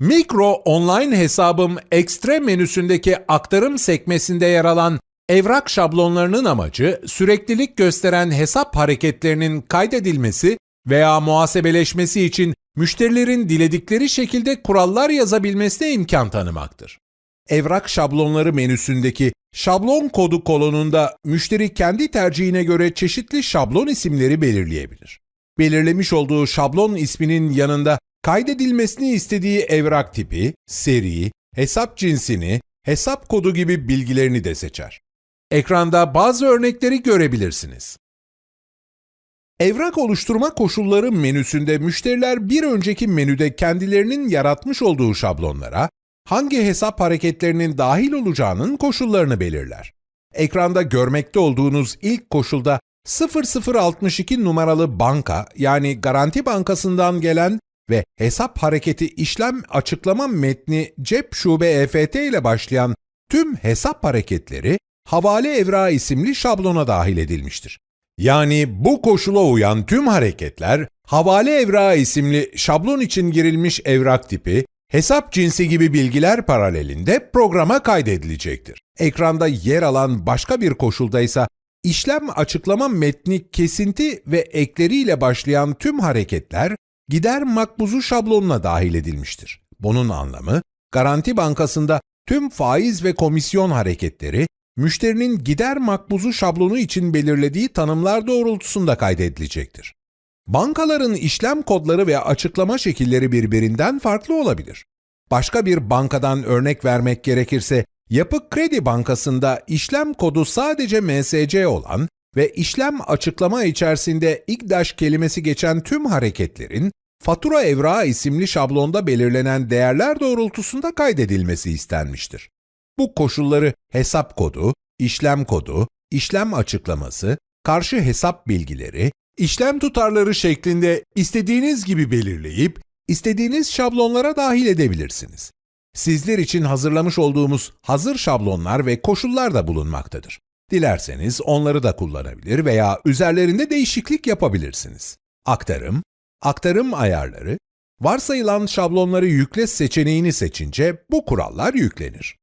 Mikro online hesabım ekstra menüsündeki aktarım sekmesinde yer alan evrak şablonlarının amacı süreklilik gösteren hesap hareketlerinin kaydedilmesi veya muhasebeleşmesi için müşterilerin diledikleri şekilde kurallar yazabilmesine imkan tanımaktır. Evrak şablonları menüsündeki şablon kodu kolonunda müşteri kendi tercihine göre çeşitli şablon isimleri belirleyebilir. Belirlemiş olduğu şablon isminin yanında kaydedilmesini istediği evrak tipi, seri, hesap cinsini, hesap kodu gibi bilgilerini de seçer. Ekranda bazı örnekleri görebilirsiniz. Evrak oluşturma koşulları menüsünde müşteriler bir önceki menüde kendilerinin yaratmış olduğu şablonlara hangi hesap hareketlerinin dahil olacağının koşullarını belirler. Ekranda görmekte olduğunuz ilk koşulda 0062 numaralı banka yani Garanti Bankası'ndan gelen ve hesap hareketi işlem açıklama metni cep şube EFT ile başlayan tüm hesap hareketleri havale evrağı isimli şablona dahil edilmiştir. Yani bu koşula uyan tüm hareketler havale evrağı isimli şablon için girilmiş evrak tipi, hesap cinsi gibi bilgiler paralelinde programa kaydedilecektir. Ekranda yer alan başka bir koşulda ise işlem açıklama metni kesinti ve ekleriyle başlayan tüm hareketler gider makbuzu şablonuna dahil edilmiştir. Bunun anlamı, Garanti Bankası'nda tüm faiz ve komisyon hareketleri, müşterinin gider makbuzu şablonu için belirlediği tanımlar doğrultusunda kaydedilecektir. Bankaların işlem kodları ve açıklama şekilleri birbirinden farklı olabilir. Başka bir bankadan örnek vermek gerekirse, Yapı Kredi Bankası'nda işlem kodu sadece MSC olan ve işlem açıklama içerisinde İGDAŞ kelimesi geçen tüm hareketlerin fatura evrağı isimli şablonda belirlenen değerler doğrultusunda kaydedilmesi istenmiştir. Bu koşulları hesap kodu, işlem kodu, işlem açıklaması, karşı hesap bilgileri, işlem tutarları şeklinde istediğiniz gibi belirleyip istediğiniz şablonlara dahil edebilirsiniz. Sizler için hazırlamış olduğumuz hazır şablonlar ve koşullar da bulunmaktadır. Dilerseniz onları da kullanabilir veya üzerlerinde değişiklik yapabilirsiniz. Aktarım, aktarım ayarları, varsayılan şablonları yükle seçeneğini seçince bu kurallar yüklenir.